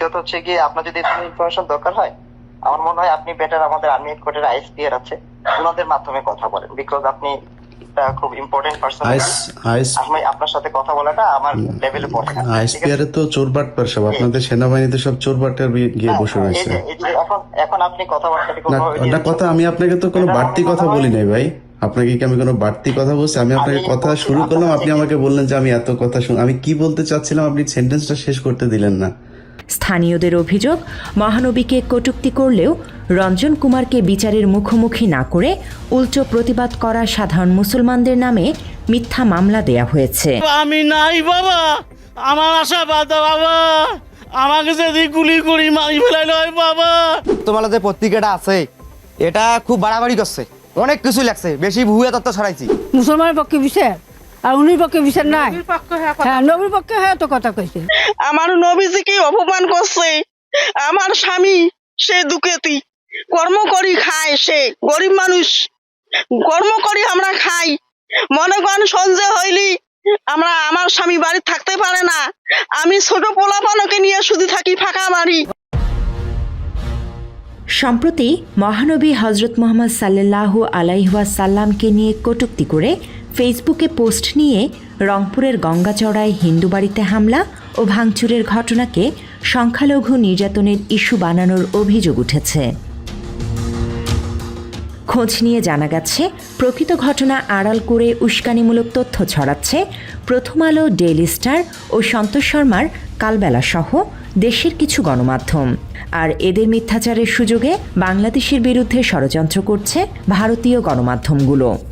দ্বিতীয়ত হচ্ছে গিয়ে আপনার যদি ইনফরমেশন দরকার হয় আমার মনে হয় আপনি বেটার আমাদের আর্মি হেডকোয়ার্টার আইএসপিআর আছে ওনাদের মাধ্যমে কথা বলেন। বিকজ আপনি খুব ইম্পর্টেন্ট পার্সন আমি আপনার সাথে কথা বলাটা আমার লেভেলে পড়ে না আছে? আইসপিআর তো চোরবাটপার সব আপনাদের সেনাবাহিনীতে সব চোরবাটপার গিয়ে বসে হ্যাঁ, রয়েছে। এই যে এখন এখন আপনি কথাবার্তা না না কথা আমি আপনাকে তো কোনো বাড়তি কথা বলি নাই ভাই। আপনাকে কি আমি কোনো বাড়তি কথা বলছি? আমি আপনাকে কথা শুরু করলাম আপনি আমাকে বললেন যে আমি এত কথা শুন আমি কি বলতে চাচ্ছিলাম আপনি সেন্টেন্সটা শেষ করতে দিলেন না। স্থানীয়দের অভিযোগ মহানবীকে কটুক্তি করলেও রঞ্জন কুমারকে বিচারের মুখোমুখি না করে উল্টো প্রতিবাদ করা সাধারণ মুসলমানদের নামে মিথ্যা মামলা দেয়া হয়েছে। আমি নাই বাবা। আমার আশা বাদ বাবা। আমাকে যদি গুলি করি মারি ফেলাই নয় বাবা। তোমার যে পত্রিকাটা আছে এটা খুব বাড়াবাড়ি করছে। অনেক কিছু লাগছে বেশি ভুয়া তত্ত্ব ছড়াইছি। মুসলমানের পক্ষে বিচার আর উনির পক্ষে বিচার নাই। হ্যাঁ নবীর পক্ষে হ্যাঁ তো কথা কইছে। আমার নবীজিকে অপমান করছে? আমার স্বামী সে দুকেতি কর্ম করি খায় সে গরিব মানুষ। কর্ম করি আমরা খাই। মনে করেন সঞ্জে হইলি আমরা আমার স্বামী বাড়ি থাকতে পারে না। আমি ছোট পোলাপানকে নিয়ে শুধু থাকি ফাঁকা বাড়ি। সম্প্রতি মহানবী হজরত মোহাম্মদ সাল্লাল্লাহু আলাইহাসাল্লামকে নিয়ে কটুক্তি করে ফেসবুকে পোস্ট নিয়ে রংপুরের গঙ্গাচড়ায় হিন্দু বাড়িতে হামলা ও ভাঙচুরের ঘটনাকে সংখ্যালঘু নির্যাতনের ইস্যু বানানোর অভিযোগ উঠেছে। খোঁজ নিয়ে জানা গেছে, প্রকৃত ঘটনা আড়াল করে উস্কানিমূলক তথ্য ছড়াচ্ছে প্রথম আলো ডেইলি স্টার ও সন্তোষ শর্মার কালবেলা সহ দেশের কিছু গণমাধ্যম। আর এদের মিথ্যাচারের সুযোগে বাংলাদেশের বিরুদ্ধে ষড়যন্ত্র করছে ভারতীয় গণমাধ্যমগুলো।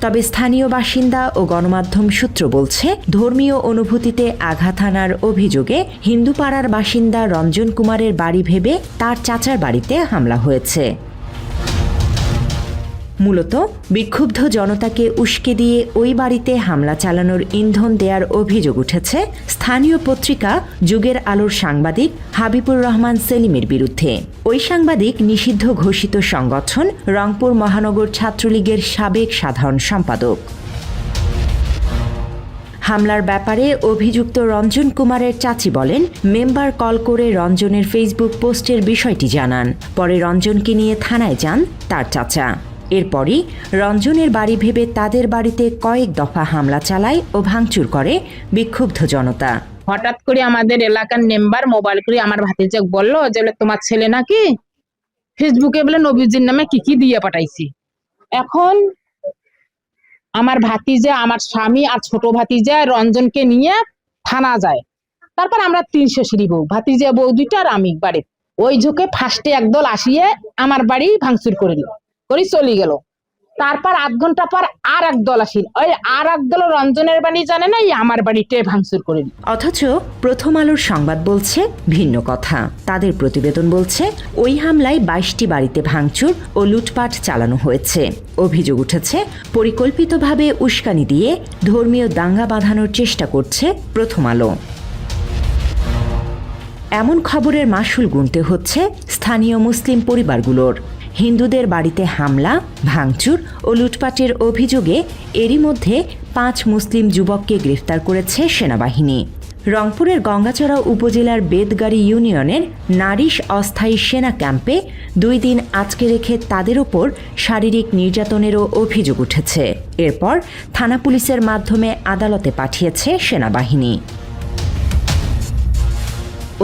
তবে স্থানীয় বাসিন্দা ও গণমাধ্যম সূত্র বলছে, ধর্মীয় অনুভূতিতে আঘাত আনার অভিযোগে হিন্দুপাড়ার বাসিন্দা রঞ্জন কুমারের বাড়ি ভেবে তার চাচার বাড়িতে হামলা হয়েছে। মূলত বিক্ষুব্ধ জনতাকে উস্কে দিয়ে ওই বাড়িতে হামলা চালানোর ইন্ধন দেওয়ার অভিযোগ উঠেছে স্থানীয় পত্রিকা যুগের আলোর সাংবাদিক হাবিবুর রহমান সেলিমের বিরুদ্ধে। ওই সাংবাদিক নিষিদ্ধ ঘোষিত সংগঠন রংপুর মহানগর ছাত্রলীগের সাবেক সাধারণ সম্পাদক। হামলার ব্যাপারে অভিযুক্ত রঞ্জন কুমারের চাচি বলেন, মেম্বার কল করে রঞ্জনের ফেসবুক পোস্টের বিষয়টি জানান। পরে রঞ্জনকে নিয়ে থানায় যান তার চাচা। এরপরই রঞ্জনের বাড়ি ভেবে তাদের বাড়িতে কয়েক দফা হামলা চালায় ও ভাঙচুর করে বিক্ষুব্ধ জনতা। হঠাৎ করে আমাদের এলাকার মেম্বার মোবাইল করে আমার ভাতিজা বলল যে তোমার ছেলে নাকি ফেসবুকে বলে নবীজির নামে কি কি দিয়ে পাঠাইছি? এখন আমার ভাতিজা, আমার স্বামী আর ছোট ভাতিজা রঞ্জনকে নিয়ে থানা যায়। তারপর আমরা তিনশো সিঁড়ি বউ, ভাতিজা বউ দুইটা আর আমি বাড়ি ওই ঝোঁকে ফার্স্টে একদল আসিয়ে আমার বাড়ি ভাঙচুর করিল করি চলে গেল। তারপর আধ ঘণ্টা পর আর এক দল আসিল। ওই আর এক দল রঞ্জনের বাড়ি জানে না, এই আমার বাড়িতে ভাঙচুর করিল অথচ প্রথম আলোর সংবাদ বলছে ভিন্ন কথা। তাদের প্রতিবেদন বলছে, ওই হামলায় বাইশটি বাড়িতে ভাঙচুর ও লুটপাট চালানো হয়েছে। অভিযোগ উঠেছে, পরিকল্পিতভাবে উস্কানি দিয়ে ধর্মীয় দাঙ্গা বাঁধানোর চেষ্টা করছে প্রথম আলো। এমন খবরের মাসুল গুনতে হচ্ছে স্থানীয় মুসলিম পরিবারগুলোর। হিন্দুদের বাড়িতে হামলা, ভাঙচুর ও লুটপাটের অভিযোগে এরই মধ্যে পাঁচ মুসলিম যুবককে গ্রেফতার করেছে সেনাবাহিনী। রংপুরের গঙ্গাচড়া উপজেলার বেদগাড়ি ইউনিয়নের নারিশ অস্থায়ী সেনা ক্যাম্পে দুই দিন আটকে রেখে তাদের ওপর শারীরিক নির্যাতনেরও অভিযোগ উঠেছে। এরপর থানা পুলিশের মাধ্যমে আদালতে পাঠিয়েছে সেনাবাহিনী।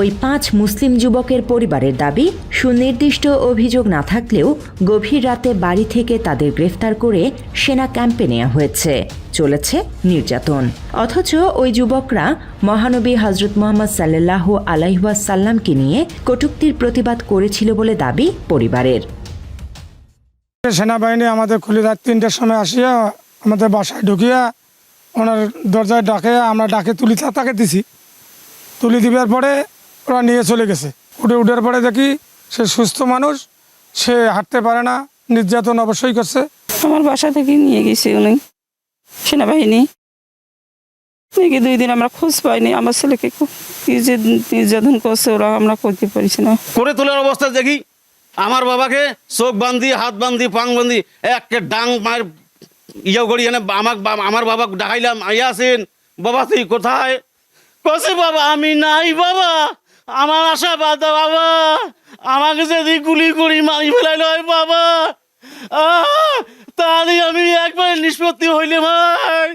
ওই পাঁচ মুসলিম যুবকের পরিবারের দাবি, সুনির্দিষ্ট অভিযোগ না থাকলেও গভীর রাতে বাড়ি থেকে তাদের গ্রেফতার করে সেনা ক্যাম্পে নেওয়া হয়েছে। চলেছে নির্যাতন। অথচ ওই যুবকরা মহানবী হজরত মোহাম্মদ সাল্লাহ আলাইহাসাল্লামকে নিয়ে কটূক্তির প্রতিবাদ করেছিল বলে দাবি পরিবারের। সেনাবাহিনী আমাদের খুলে রাত তিনটার সময় আসিয়া আমাদের বাসায় ঢুকিয়া ওনার দরজায় ডাকে, আমরা ডাকে তুলি তাকে দিছি। তুলি দিবার পরে ওরা নিয়ে চলে গেছে। উঠে উঠার পরে দেখি সে সুস্থ মানুষ সে হাঁটতে পারে না নির্যাতন অবশ্যই করছে। আমার বাসা থেকে নিয়ে গেছে উনি। সেনাবাহিনী। নাকি দুই দিন আমরা খোঁজ পাইনি। আমার ছেলেকে খুব কি যে নির্যাতন করছে ওরা আমরা করতে পারছি না। করে তোলার অবস্থা দেখি আমার বাবাকে চোখ বান্ধি হাত বান্ধি পাং বান্ধি একে ডাং মার ইয়ে করি এনে আমাক বা- আমার বাবা ডাকাইলাম আইয়া আছেন বাবা তুই কোথায়? কসে বাবা আমি নাই বাবা। আমার আশা বাদ বাবা। আমাকে যদি গুলি করি মারি ফেলাই নয় বাবা। তাহলে আমি একবার নিষ্পত্তি হইলে ভাই।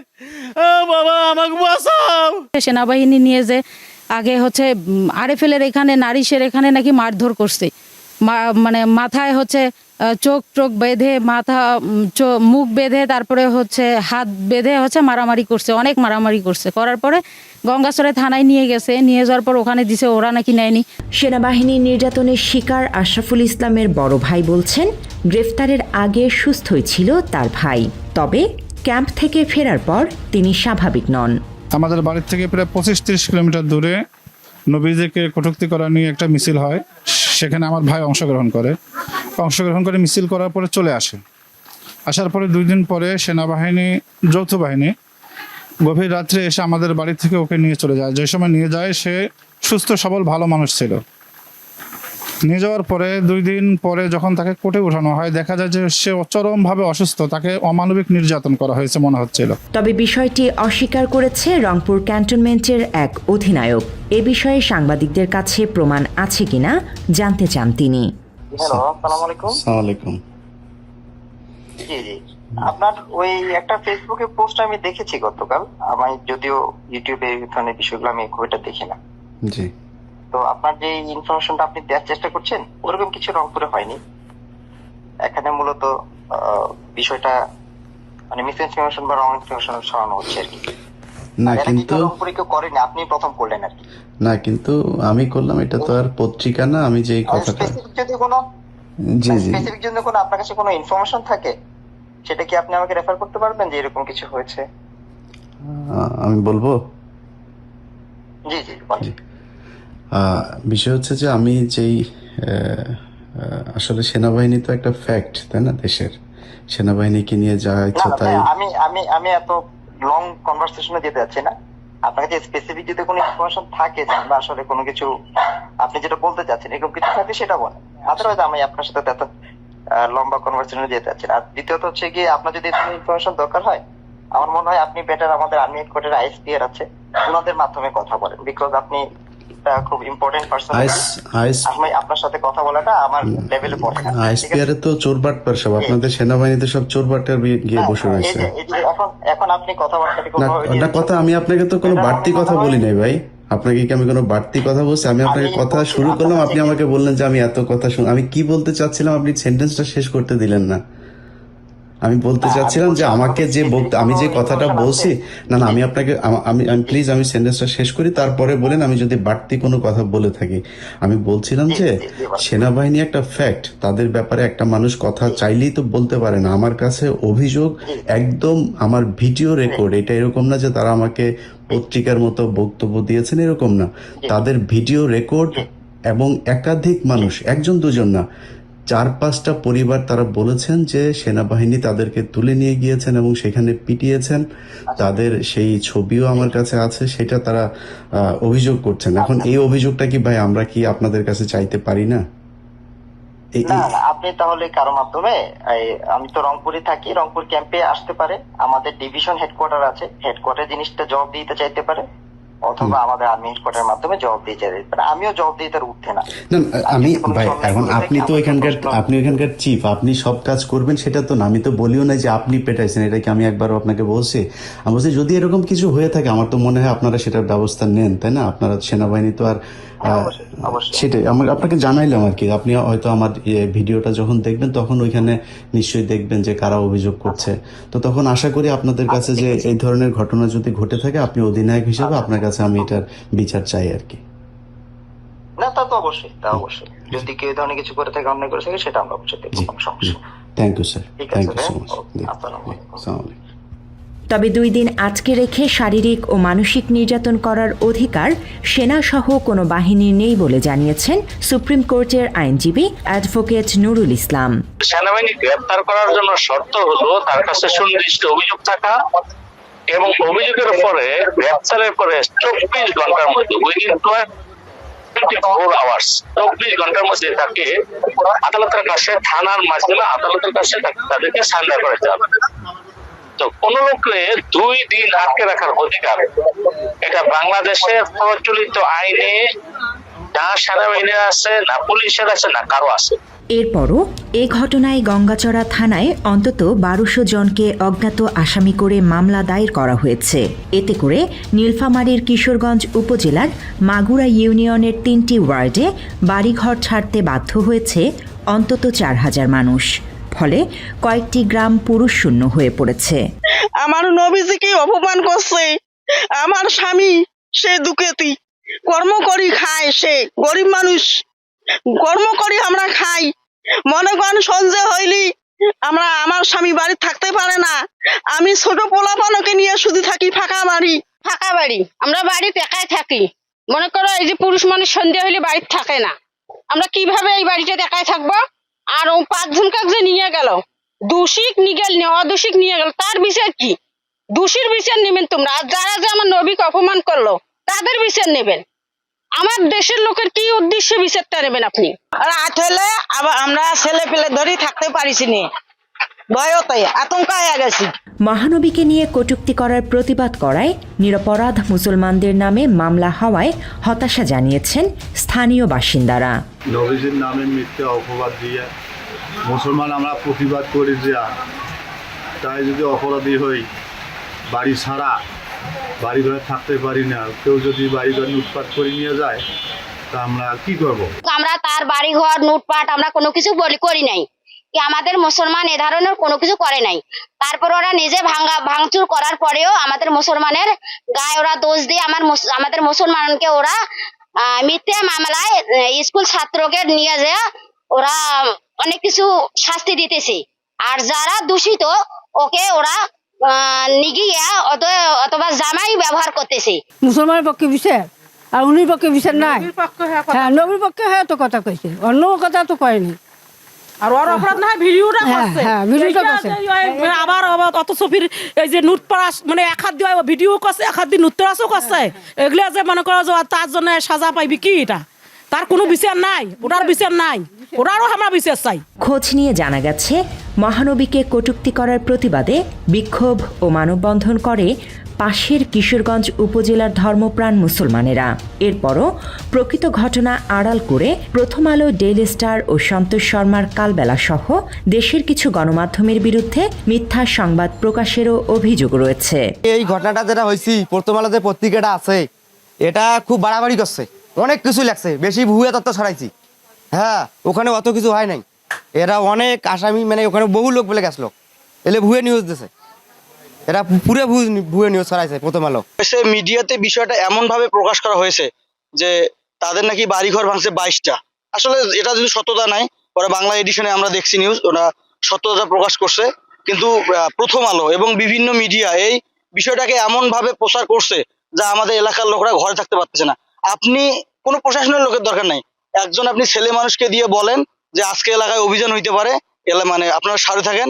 বাবা, আমাকে বাঁচাও। সেনাবাহিনী নিয়ে যে আগে হচ্ছে আরে ফেলের এখানে, নারিশের এখানে নাকি মারধর করছে। মানে মাথায় হচ্ছে চোখ চোখ বেঁধে মাথা মুখ বেঁধে তারপরে হচ্ছে হাত বেঁধে হচ্ছে মারামারি করছে অনেক মারামারি করছে। করার পরে গঙ্গাসরে থানায় নিয়ে গেছে নিয়ে যাওয়ার পর ওখানে দিছে ওরা নাকি নেয়নি। সেনাবাহিনীর নির্যাতনের শিকার আশরাফুল ইসলামের বড় ভাই বলছেন গ্রেফতারের আগে সুস্থই ছিল তার ভাই তবে ক্যাম্প থেকে ফেরার পর তিনি স্বাভাবিক নন। আমাদের বাড়ির থেকে প্রায় পঁচিশ তিরিশ কিলোমিটার দূরে নবীজিকে কটুক্তি করা নিয়ে একটা মিছিল হয় সেখানে আমার ভাই অংশগ্রহণ করে। অংশগ্রহণ করে মিছিল করার পরে চলে আসে। আসার পরে দুই দিন পরে সেনাবাহিনী, যৌথ বাহিনী গভীর রাত্রে এসে আমাদের বাড়ি থেকে ওকে নিয়ে চলে যায়। যে সময় নিয়ে যায়, সে সুস্থ, সবল, ভালো মানুষ ছিল। নিয়ে যাওয়ার পরে দুই দিন পরে যখন তাকে কোর্টে উঠানো হয়, দেখা যায় যে সে চরমভাবে অসুস্থ। তাকে অমানবিক নির্যাতন করা হয়েছে মনে হচ্ছিল। তবে বিষয়টি অস্বীকার করেছে রংপুর ক্যান্টনমেন্টের এক অধিনায়ক। এ বিষয়ে সাংবাদিকদের কাছে প্রমাণ আছে কিনা জানতে চান তিনি। হ্যালো আসসালামু আলাইকুম। আসসালামু আলাইকুম জি জি। আপনার ওই একটা ফেসবুকে পোস্ট আমি দেখেছি গতকাল। আমি যদিও ইউটিউবে এই ধরনের বিষয়গুলো আমি খুব একটা দেখি না। জি। তো আপনার যে ইনফরমেশনটা আপনি দেওয়ার চেষ্টা করছেন ওরকম কিছু রংপুরে হয়নি। এখানে মূলত আহ, বিষয়টা মানে মিস ইনফরমেশন বা রং ইনফরমেশন ছড়ানো হচ্ছে আর কি। না কিন্তু করেনি? আপনি প্রথম করলেন আর না কিন্তু আমি করলাম এটা তো আর পত্রিকা না আমি যেই কথাটা যদি কোনো জি জি। স্পেসিফিক কোনো আপনার কাছে কোনো ইনফরমেশন থাকে সেটা কি আপনি আমাকে রেফার করতে পারবেন যে এরকম কিছু হয়েছে? আমি বলব? জি জি বিষয় হচ্ছে যে আমি যেই আসলে সেনাবাহিনী তো একটা ফ্যাক্ট তাই না দেশের? সেনাবাহিনীকে নিয়ে যা ইচ্ছা তাই আমি আমি আমি এত লং কনভারসেশনে যেতে যাচ্ছি না। আপনার কাছে স্পেসিফিক যদি কোনো ইনফরমেশন থাকে যে আমরা আসলে কোনো কিছু আপনি যেটা বলতে চাচ্ছেন এরকম কিছু থাকে সেটা বলেন। আদারওয়াইজ আমি আপনার সাথে এত লম্বা কনভারসেশনে যেতে চাচ্ছি আর দ্বিতীয়ত হচ্ছে গিয়ে আপনার যদি কোনো ইনফরমেশন দরকার হয়, আমার মনে হয় আপনি বেটার আমাদের আর্মি হেডকোয়ার্টার আইএসপিআর আছে, ওনাদের মাধ্যমে কথা বলেন। বিকজ আপনি একটা খুব ইম্পর্টেন্ট পার্সন আমি আপনার সাথে কথা বলাটা আমার লেভেলে পড়ে না তো চোরবাটপার সব আপনাদের সেনাবাহিনীতে সব গিয়ে বসে রয়েছে। এখন এখন আপনি না কথা আমি আপনাকে তো কোনো বাড়তি কথা বলি নাই ভাই। আপনাকে কি আমি কোনো বাড়তি কথা বলছি? আমি আপনাকে কথা শুরু করলাম আপনি আমাকে বললেন যে আমি এত কথা শুন আমি কি বলতে চাচ্ছিলাম আপনি সেন্টেন্সটা শেষ করতে দিলেন না। আমি বলতে চাচ্ছিলাম যে আমাকে যে বক্ত- আমি যে কথাটা বলছি না না আমি আপনাকে আমি আমি প্লিজ আমি সেন্টেন্সটা শেষ করি তারপরে বলেন আমি যদি বাড়তি কোনো কথা বলে থাকি। আমি বলছিলাম যে সেনাবাহিনী একটা ফ্যাক্ট তাদের ব্যাপারে একটা মানুষ কথা চাইলেই তো বলতে পারে না। আমার কাছে অভিযোগ একদম আমার ভিডিও রেকর্ড এটা এরকম না যে তারা আমাকে পত্রিকার মতো বক্তব্য দিয়েছেন এরকম না। তাদের ভিডিও রেকর্ড এবং একাধিক মানুষ একজন দুজন না চার পাঁচটা পরিবার তারা বলেছেন যে সেনাবাহিনী তাদেরকে তুলে নিয়ে গিয়েছেন এবং সেখানে পিটিয়েছেন। তাদের সেই ছবিও আমার কাছে আছে সেটা তারা অভিযোগ করছেন। এখন এই অভিযোগটা কি ভাই আমরা কি আপনাদের কাছে চাইতে পারি না? আপনি তাহলে কারও মাধ্যমে আমি তো রংপুরে থাকি রংপুর ক্যাম্পে আসতে পারে আমাদের ডিভিশন হেডকোয়ার্টার আছে হেডকোয়ার্টার জিনিসটা জবাব দিতে চাইতে পারে। অথবা আমাদের আর্মি হেডকোয়ার্টার মাধ্যমে জবাব দিয়ে চাইতে পারে আমিও জবাব দিয়ে তার উঠতে না। না না, আমি ভাই এখন আপনি তো এখানকার আপনি এখানকার চিফ আপনি সব কাজ করবেন সেটা তো না। আমি তো বলিও না যে আপনি পেটাইছেন এটা কি আমি একবার আপনাকে বলছি? আমি বলছি যদি এরকম কিছু হয়ে থাকে আমার তো মনে হয় আপনারা সেটার ব্যবস্থা নেন তাই না? আপনারা সেনাবাহিনী তো আর হ্যাঁ, অবশ্যই, অবশ্যই। সেটাই আমার আপনাকে জানাইলাম আর কি। আপনি হয়তো আমার ভিডিওটা যখন দেখবেন তখন ওইখানে নিশ্চয়ই দেখবেন যে কারা অভিযোগ করছে। তো তখন আশা করি আপনাদের কাছে যে এই ধরনের ঘটনা যদি ঘটে থাকে আপনি অধিনায়ক হিসেবে আপনার কাছে আমি এটার বিচার চাই আর কি। না তা তো অবশ্যই তা অবশ্যই। যদি কেউ ধরনের কিছু করে থাকে অন্যায় করে থাকে সেটা আমরা জি কোনো সমস্যা thank you sir thank you so much আসসালামু আলাইকুম। তবে দুই দিন আটকে রেখে শারীরিক ও মানসিক নির্যাতন করার অধিকার সেনাসহ কোনো বাহিনীর নেই বলে জানিয়েছেন সুপ্রিম কোর্টের আইনজীবী অ্যাডভোকেট নুরুল ইসলাম। সেনাবাহিনী গ্রেপ্তার করার জন্য শর্ত হলো তার কাছে সুনির্দিষ্ট অভিযোগ থাকা এবং অভিযোগের পরে গ্রেপ্তারের পরে চব্বিশ ঘণ্টার মধ্যে উইদিন চব্বিশ ঘণ্টার মধ্যে তাকে আদালতের কাছে, থানার মাধ্যমে আদালতের কাছে তাদেরকে সান্ডার করতে হবে। তো কোন দুই দিন আটকে রাখার অধিকার। এটা বাংলাদেশের প্রচলিত আইনে না সেনাবাহিনীর আছে, না পুলিশের আছে, না কারও আছে। এরপরও এ ঘটনায় গঙ্গাচড়া থানায় অন্তত বারোশো জনকে অজ্ঞাত আসামি করে মামলা দায়ের করা হয়েছে। এতে করে নীলফামারীর কিশোরগঞ্জ উপজেলার মাগুরা ইউনিয়নের তিনটি ওয়ার্ডে বাড়িঘর ছাড়তে বাধ্য হয়েছে অন্তত চার হাজার মানুষ। ফলে কয়েকটি গ্রাম পুরুষ শূন্য হয়ে পড়েছে। আমার নবীজিকে অপমান করছে। আমার স্বামী সে দুকেতি কর্ম করি খায় সে গরিব মানুষ। কর্ম করি আমরা খাই। মনে করেন সঞ্জয় হইলি আমরা আমার স্বামী বাড়ি থাকতে পারে না। আমি ছোট পোলাপানকে নিয়ে শুধু থাকি ফাঁকা বাড়ি। ফাঁকা বাড়ি। আমরা বাড়িতে একাই থাকি। মনে করো এই যে পুরুষ মানুষ সন্ধ্যা হলে বাড়িতে থাকে না। আমরা কীভাবে এই বাড়িটা একাই থাকব? আর ও পাঁচজন যে নিয়ে গেল। দোষিক নিয়ে গেল অদোষিক নিয়ে গেল। তার বিচার কি? দোষীর বিচার নেবেন তোমরা। আর যারা যে আমার নবীকে অপমান করল, তাদের বিচার নেবেন। আমার দেশের লোকের কি উদ্দেশ্যে বিচারটা নেবেন আপনি? হলে আবার আমরা ছেলে পেলে ধরি থাকতে পারিছি নি ভয়তে আতঙ্ক হয়ে গেছি। মহানবীকে নিয়ে কটূক্তি করার প্রতিবাদ করায় নিরপরাধ মুসলমানদের নামে মামলা হওয়ায় হতাশা জানিয়েছেন স্থানীয় বাসিন্দারা। নবীজির নামে মিথ্যে অপবাদ দিয়ে মুসলমান আমরা প্রতিবাদ করি যে তাই যদি অপরাধী হই বাড়ি ছাড়া বাড়ি ঘরে থাকতে পারি না কেউ যদি বাড়ি ঘর লুটপাট করে নিয়ে যায় তা আমরা কি করব? আমরা তার বাড়ি ঘর লুটপাট আমরা কোনো কিছু বলি করি নাই। কি আমাদের মুসলমান এ ধরনের কোনো কিছু করে নাই। তারপর ওরা নিজে ভাঙ্গা ভাঙচুর করার পরেও আমাদের মুসলমানের গায়ে ওরা দোষ দিয়ে আমার আমাদের মুসলমানকে ওরা আহ, মিথ্যে মামলায় স্কুল ছাত্রকে নিয়ে যায় ওরা অনেক কিছু শাস্তি দিতেছে। আর যারা দূষিত ওকে ওরা আহ, নিগিয়ে অত- অথবা জামাই ব্যবহার করতেছে। মুসলমানের পক্ষে বিচার? আর উনির পক্ষে বিচার নাই? হ্যাঁ নবীর পক্ষে হ্যাঁ তো কথা কইছে। অন্য কথা তো কয়নি আর ওর অপরাধ না হয় ভিডিওটা হ্যাঁ, করছে। হ্যাঁ, ভিডিওটা করছে। আবার আবার অথচ ফির এই যে মানে এক হাত দিয়ে ভিডিও করছে এক হাত দিয়ে নুটপাড়াসও করছে। এগুলো যে মনে করো যে তার জন্য সাজা পাইবি কি এটা? তার কোনো বিচার নাই ওটার বিচার নাই। ওটারও আমরা বিচার চাই। খোঁজ নিয়ে জানা গেছে মহানবীকে কটুক্তি করার প্রতিবাদে বিক্ষোভ ও মানববন্ধন করে পাশের কিশোরগঞ্জ উপজেলার ধর্মপ্রাণ মুসলমানেরা। এরপরও প্রকৃত ঘটনা আড়াল করে প্রথম আলো ডেইলি স্টার ও সন্তোষ শর্মার কালবেলা সহ দেশের কিছু গণমাধ্যমের বিরুদ্ধে মিথ্যা সংবাদ প্রকাশেরও অভিযোগ রয়েছে। এই ঘটনাটা যেটা হয়েছি প্রথম আলো যে পত্রিকাটা আছে, এটা খুব বাড়াবাড়ি করছে। অনেক কিছু লাগছে, বেশি ভুয়া তত্ত্ব ছড়াইছি। হ্যাঁ ওখানে অত কিছু হয় নাই। এরা অনেক আসামি মানে ওখানে বহু লোক বলে গেছিল। এলে ভুয়ে নিউজ দিছে। এরা পুরো ভুয়ে নিউজ ছড়াইছে, প্রথম আলো। সে মিডিয়াতে বিষয়টা এমন ভাবে প্রকাশ করা হয়েছে যে তাদের নাকি বাড়িঘর ভাঙছে বাইশটা। আসলে এটা যদি সত্যতা নাই ওরা বাংলা এডিশনে আমরা দেখছি নিউজ ওরা সত্যতা প্রকাশ করছে। কিন্তু প্রথম আলো এবং বিভিন্ন মিডিয়া এই বিষয়টাকে এমন ভাবে প্রচার করছে যা আমাদের এলাকার লোকরা ঘরে থাকতে পারতেছে না। আপনি কোনো প্রশাসনের লোকের দরকার নাই। একজন আপনি ছেলে মানুষকে দিয়ে বলেন যে আজকে এলাকায় অভিযান হইতে পারে, এলা মানে আপনারা সারে থাকেন।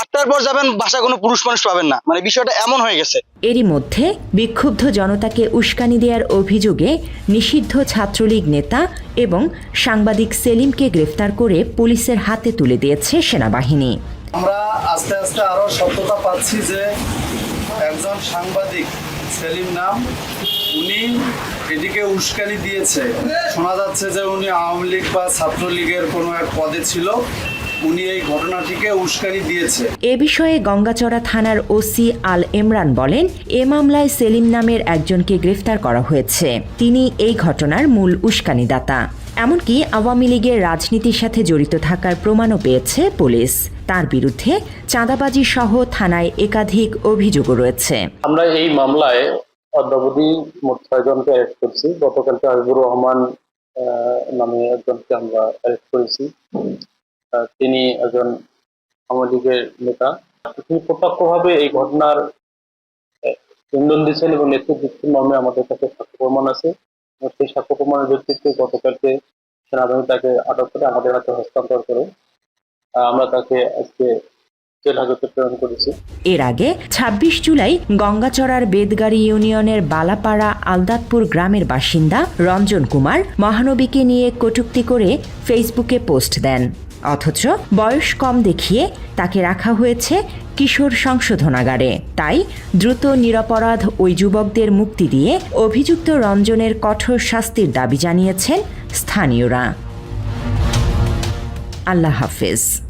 আটটার পর যাবেন বাসা কোনো পুরুষ মানুষ পাবেন না। মানে বিষয়টা এমন হয়ে গেছে। এরই মধ্যে বিক্ষুব্ধ জনতাকে উস্কানি দেওয়ার অভিযোগে নিষিদ্ধ ছাত্রলীগ নেতা এবং সাংবাদিক সেলিমকে গ্রেফতার করে পুলিশের হাতে তুলে দিয়েছে সেনাবাহিনী। আমরা আস্তে আস্তে আরও সত্যতা পাচ্ছি যে একজন সাংবাদিক সেলিম নাম উনি এদিকে উস্কানি দিয়েছে। শোনা যাচ্ছে যে উনি আওয়ামী লীগ বা ছাত্রলীগের কোনো এক পদে ছিল। উনি এই ঘটনাটিকে উস্কানি দিয়েছে। এ বিষয়ে গঙ্গাচড়া থানার ওসি আল ইমরান বলেন এ মামলায় সেলিম নামের একজনকে গ্রেফতার করা হয়েছে। তিনি এই ঘটনার মূল উস্কানিদাতা। এমনকি আওয়ামী লীগের রাজনীতির সাথে জড়িত থাকার প্রমাণও পেয়েছে পুলিশ। তার বিরুদ্ধে চাঁদাবাজি সহ থানায় একাধিক অভিযোগও রয়েছে। আমরা এই মামলায় অদ্যাবধি মোট ছয়জনকে অ্যারেস্ট করছি। গতকালকে হাবিবুর রহমান নামে একজনকে আমরা অ্যারেস্ট করেছি। আহ, তিনি একজন আওয়ামী লীগের নেতা তিনি প্রত্যক্ষভাবে এই ঘটনার ইন্ধন দিচ্ছেন এবং নেতৃত্ব দিচ্ছেন মর্মে আমাদের কাছে সাক্ষ্য প্রমাণ আছে। সেই সাক্ষ্য প্রমাণের ভিত্তিতে গতকালকে সেনাবাহিনী তাকে আটক করে আমাদের হাতে হস্তান্তর করে আমরা তাকে আজকে এর আগে ২৬ জুলাই গঙ্গাচড়ার বেদগাড়ি ইউনিয়নের বালাপাড়া আলদাতপুর গ্রামের বাসিন্দা রঞ্জন কুমার মহানবীকে নিয়ে কটুক্তি করে ফেসবুকে পোস্ট দেন। অথচ বয়স কম দেখিয়ে তাকে রাখা হয়েছে কিশোর সংশোধনাগারে। তাই দ্রুত নিরপরাধ ওই যুবকদের মুক্তি দিয়ে অভিযুক্ত রঞ্জনের কঠোর শাস্তির দাবি জানিয়েছেন স্থানীয়রা। আল্লাহ হাফেজ।